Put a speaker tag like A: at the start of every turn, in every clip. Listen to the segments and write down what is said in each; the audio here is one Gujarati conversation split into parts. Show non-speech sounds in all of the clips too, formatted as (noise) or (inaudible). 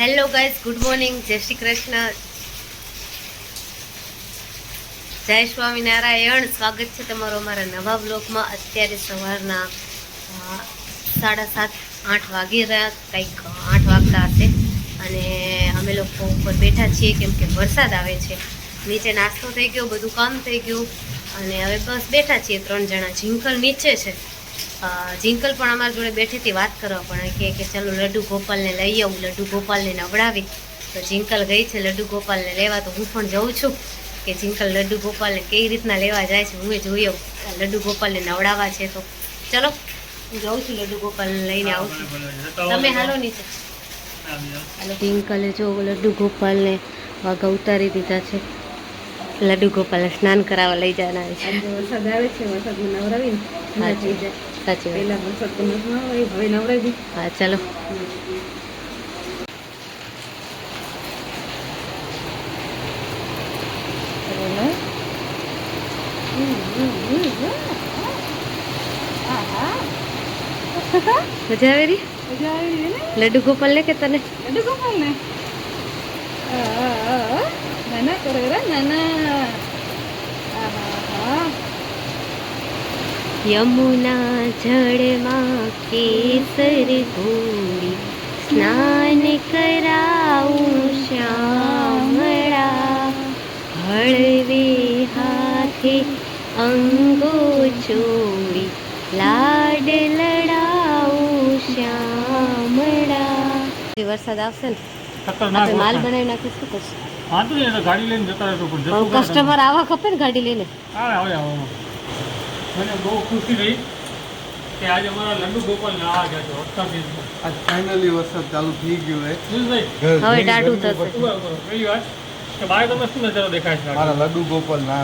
A: હેલો ગાઈઝ ગુડ મોર્નિંગ જય શ્રી કૃષ્ણ. જય સ્વામિનારાયણ. સ્વાગત છે તમારો અમારા નવા બ્લોગમાં અત્યારે સવારના સાડા સાત, આઠ વાગી રહ્યા, કંઈક આઠ વાગતા હશે. અને અમે લોકો ઉપર બેઠા છીએ, કેમ કે વરસાદ આવે છે. નીચે નાસ્તો થઈ ગયો, બધું કામ થઈ ગયું. અને હવે બસ બેઠા છીએ, ત્રણ જણા. ઝિંકલ નીચે છે. જિંકલ પણ અમારા જોડે બેઠીથી વાત કરવા પણ કે કે ચાલો લડ્ડુ ગોપાલને લઈ આવું લડ્ડુ ગોપાલને નવડાવી. તો જિંકલ ગઈ છે લડ્ડુ ગોપાલને લેવા તો હું પણ જઉં છું કે જિંકલ લડ્ડુ ગોપાલને કઈ રીતના લેવા જાય છે હું એ જોઈ આવું. લડ્ડુ ગોપાલને નવડાવવા છે તો ચલો હું જાઉં છું લડ્ડુ ગોપાલને લઈને આવું છું. તમે હાલો નીચે. હાલો. જિંકલે જો લડ્ડુ ગોપાલને વાઘા ઉતારી દીધા છે. લડ્ડુ ગોપાલ સ્નાન કરાવવા લઈ જવાના છે.
B: વરસાદ આવે છે વરસાદમાં જાય.
A: સાચી
B: પહેલા વરસાદ હવે નવરાવી.
A: હા ચાલો. મજા આવે રી
B: મજા આવી ને?
A: લડ્ડુ ગોપાલ ને કે તને?
B: લડુ ગોપાલ ને નાના કરે રે નાના
A: યમુના જળમાં કેસર ઘોડી સ્નાન કરાવું શ્યામળા હળવે હાથે અંગો ચોડી લાડ લડાવું શ્યામળા વરસાદ આવશે ને આપણે માલ બનાવી નાખીશું શું કરશું?
C: વાંધો નહીં એટલે ગાડી લઈને જતા રહેતો પણ
A: કસ્ટમર આવા ખપે ને ગાડી લઈને?
C: આવે આવે આવે મને બહુ ખુશી રહી કે આજે અમારા લંડુ ગોપાલ ને આવા ગયા છે.
D: આજ ફાઇનલી વરસાદ ચાલુ થઈ ગયો હે.
A: હવે ટાઢું થશે.
C: ઊભા વાત? કે બહાર તમે શું નજારો દેખાય છે
D: મારા લડ્ડુ ગોપાલ ના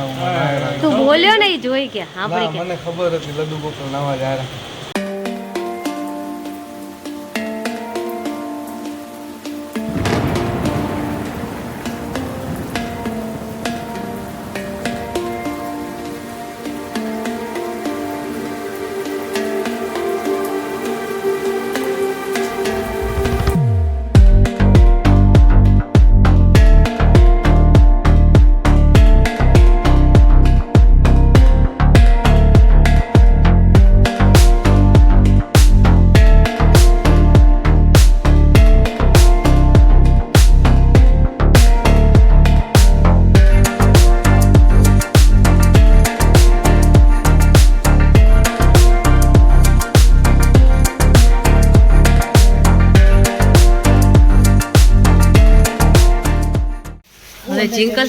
A: તું બોલ્યો ને જોઈ ગયા
D: ના મને ખબર હતી લડુ ગોપાલ નાવા જાય
A: હવે જિંકલ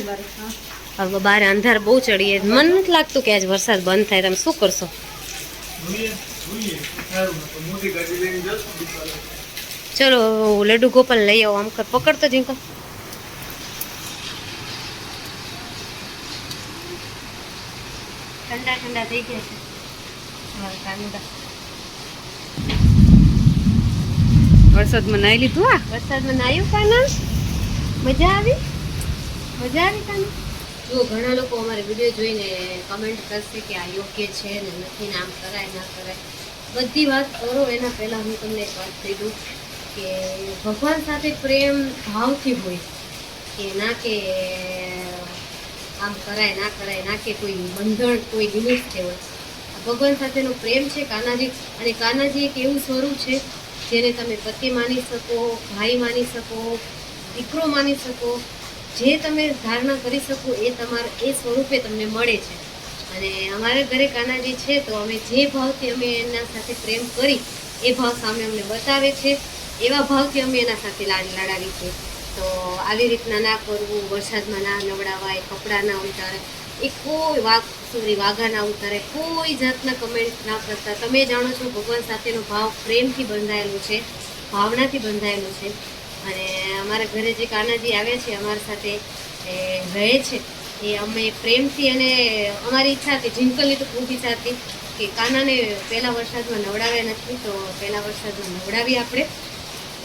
A: હવે બાર અંધાર બહુ ચડીએ મને નથી લાગતું કે આજ વરસાદ બંધ થાય તમે શું કરશો
C: જોઈએ જોઈએ સારું ને. પણ મોટી ગાડી લઈને જશું
A: ચલો લડ્ડુ ગોપાલ લઈ આવો આમ કર પકડતો જિંકલ ઠંડા ઠંડા થઈ ગયા છે અમારા કાનુડા
B: વરસાદમાં નાઈ લીધું આ
A: વરસાદમાં નાયું કાના મજા આવી મજા આવી જો, ઘણા લોકો અમારે વીડિયો જોઈને કમેન્ટ કરશે કે આ યોગ્ય છે ને નથી ને આમ કરાય, ના કરાય. બધી વાત કરો, એના પહેલાં હું તમને એક વાત કહી દઉં કે ભગવાન સાથે પ્રેમ ભાવથી હોય કે ના કે આમ કરાય, ના કરાય, ના કે કોઈ બંધણ કોઈ લિમિટ છે હોય. ભગવાન સાથેનો પ્રેમ છે કાનાજી, અને કાનાજી એક એવું સ્વરૂપ છે જેને તમે પતિ માની શકો, ભાઈ માની શકો, દીકરો માની શકો જે તમે ધારણા કરી શકો એ તમારે, એ સ્વરૂપે તમને મળે છે. અને અમારા ઘરે કાનાજી છે તો અમે જે ભાવથી અમે એના સાથે પ્રેમ કરી, એ ભાવ સામે અમને બતાવે છે. એવા ભાવથી અમે એના સાથે લાડ લડાવી છે. તો આવી રીતના ના કરવું, વરસાદમાં ના નવડાવાય, કપડાં ના ઉતારે, એ કોઈ વાઘ સોરી, વાઘા ના ઉતારે, કોઈ જાતના કમેન્ટ ના કરતા. તમે જાણો છો ભગવાન સાથેનો ભાવ પ્રેમથી બંધાયેલો છે, ભાવનાથી બંધાયેલો છે. અને અમારા ઘરે જે કાનાજી આવ્યા છે, અમારા સાથે રહે છે, એ અમે પ્રેમથી અને અમારી ઈચ્છા હતી જિંકલની તો ખૂબ ઈચ્છા હતી કે કાનાને પહેલા વરસાદમાં નવડાવ્યા નથી, તો પહેલા વરસાદમાં નવડાવી આપણે.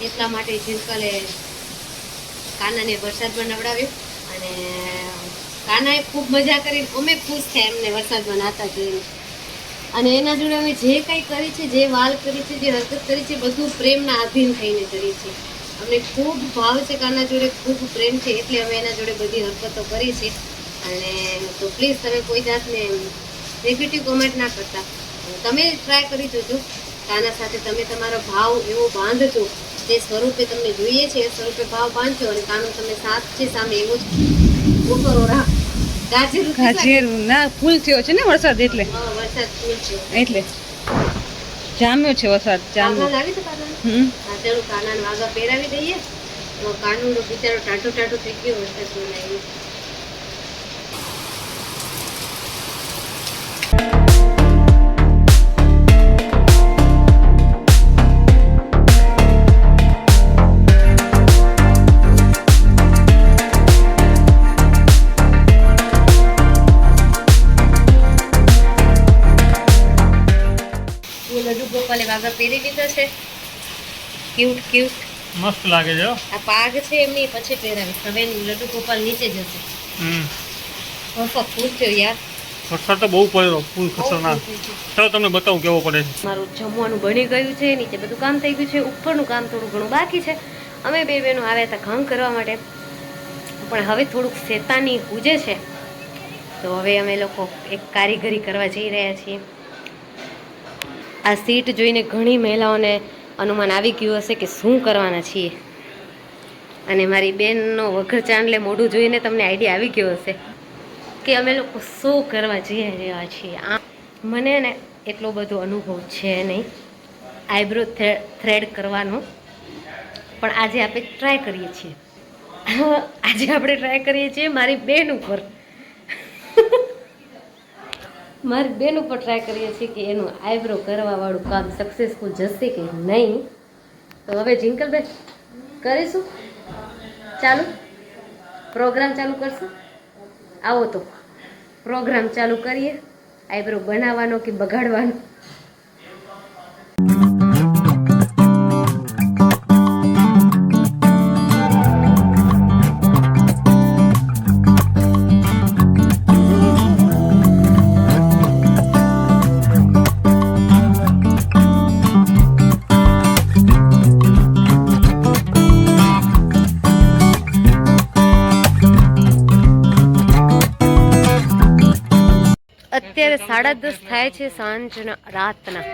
A: એટલા માટે જિંકલે કાનાને વરસાદમાં નવડાવ્યો. અને કાનાએ ખૂબ મજા કરી, અમે ખુશ થયા એમને વરસાદમાં નાતા જોઈને. અને એના જોડે અમે જે કંઈ કરી છે, જે વાલ કરી છે, જે હરકત કરી છે, બધું પ્રેમના આધીન થઈને કરી છે. અમને ખૂબ ભાવ છે કાના જોડે ખૂબ પ્રેમ છે એટલે અમે એના જોડે બધી હરકતો કરી છે. અને તો પ્લીઝ તમે કોઈ જાતને નેગેટિવ કોમેન્ટ ના કરતા. તમે ટ્રાય કરી જોજો કાના સાથે તમે તમારો ભાવ એવો બાંધજો જે સ્વરૂપે તમને જોઈએ છે એ સ્વરૂપે ભાવ બાંધજો અને કાનો તમે સાથ છે સામે એવો જ ગાજર
B: ગાજેરું ના ફૂલ થયો છે ને વરસાદ એટલે?
A: વરસાદ ફૂલ છે
B: એટલે? જામ્યો છે વરસાદ જામ્યો. હમ.
A: કાનાને વાગા પહેરાવી દઈએ. કાનું બિચારો ટાટું ટાટું થઈ ગયો વરસાદ પહેરી લીધા છે. ક્યુટ ક્યુટ
C: મસ્ત લાગે છે
A: આ પાગ છે એમની પછી પહેરાવી હવે લડુ ગોપાલ નીચે જશે.
C: હમ.
A: પપ્પા ખુશ થયો યાર.
C: વરસાદ તો બહુ પડ્યો ફૂલ ખતરનાક. ચાલો તમને બતાવું કેવો પડે છે.
A: મારું જમવાનું બની ગયું છે નીચે બધું કામ થઈ ગયું છે ઉપરનું કામ થોડું ઘણું બાકી છે. અમે બે બહેનો આવ્યા હતા ઘામ કરવા માટે. પણ હવે થોડુંક શેતાની પૂજે છે. તો હવે અમે લોકો એક કારીગરી કરવા જઈ રહ્યા છીએ. આ સીટ જોઈને ઘણી મહિલાઓને અનુમાન આવી ગયું હશે કે શું કરવાના છીએ. અને મારી બેનનો વઘર ચાંદલે મોઢું જોઈને તમને આઈડિયા આવી ગયો હશે કે અમે લોકો શું કરવા જઈ રહ્યા છીએ. આ મને ને એટલો બધો અનુભવ છે નહીં. આઈબ્રો થ્રેડ કરવાનો. પણ આજે આપણે ટ્રાય કરીએ છીએ. (laughs) આજે આપણે ટ્રાય કરીએ છીએ મારી બેન ઉપર. મારી બેન ઉપર ટ્રાય કરીએ છીએ કે એનું આઈબ્રો કરવાવાળું કામ સક્સેસફુલ જશે કે નહીં? તો હવે જિંકલબેન, કરીશું? ચાલુ? પ્રોગ્રામ ચાલુ કરશું? આવો તો. પ્રોગ્રામ ચાલુ કરીએ. આઈબ્રો બનાવવાનો કે બગાડવાનો? અત્યારે સાડા દસ થાય છે સાંજના રાતના.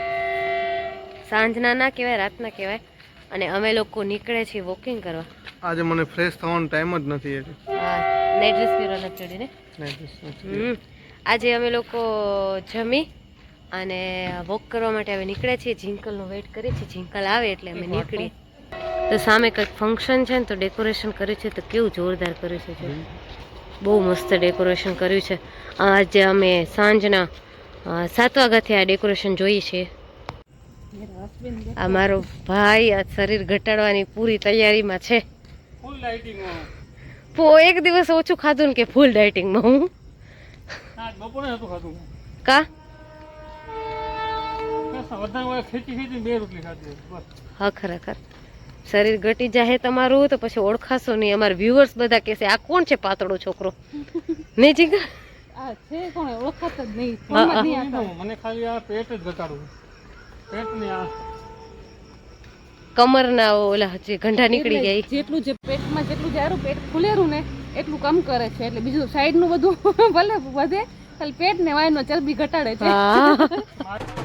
A: સાંજના ના કહેવાય રાતના કહેવાય. અને અમે લોકો નીકળે છીએ વોકિંગ કરવા.
D: આજે મને ફ્રેશ થવાનો ટાઈમ જ નથી એટલે
A: નાઇટ ડ્રેસ નથી ચડીને. આજે અમે લોકો જમી અને વોક કરવા માટે હવે નીકળે છીએ. જિંકલનો વેઇટ કરીએ છીએ. જિંકલ આવે એટલે અમે નીકળીએ. તો સામે કંઈક ફંક્શન છે ને તો ડેકોરેશન કર્યું છે તો કેવું જોરદાર કર્યું છે. બહુ મસ્ત ડેકોરેશન કર્યું છે. આજે અમે સાંજના સાત વાગ્યાથી આ ડેકોરેશન જોઈએ છીએ. આ મારો ભાઈ આ શરીર ઘટાડવાની પૂરી તૈયારીમાં છે. એક દિવસ ઓછું ખાધું ને કે ફૂલ ડાયટિંગમાં હું? કા? હા ખરેખર. શરીર ઘટી જાય તમારું તો પછી ઓળખાશો નહીં. અમારા વ્યુઅર્સ બધા કહેશે આ કોણ છે પાતળો છોકરો? (laughs) નહીં જીગા
B: આ છે કોણ? ઓળખાત જ નહીં.
A: હા, હા.
B: ફોનમાં નહીં આવતા.
C: મને ખાલી આ પેટ જ ઘટાડવું પેટ ને આ
A: કમરના ઓલા જે ગંઢા નીકળી જાય
B: જેટલું જે પેટમાં જેટલું જારું પેટ ખુલેરું ને એટલું કામ કરે છે. એટલે બીજું સાઈડનું બધું (laughs) ભલે વધે ખાલી પેટ ને વાયનો ચરબી ઘટાડે છે. (laughs)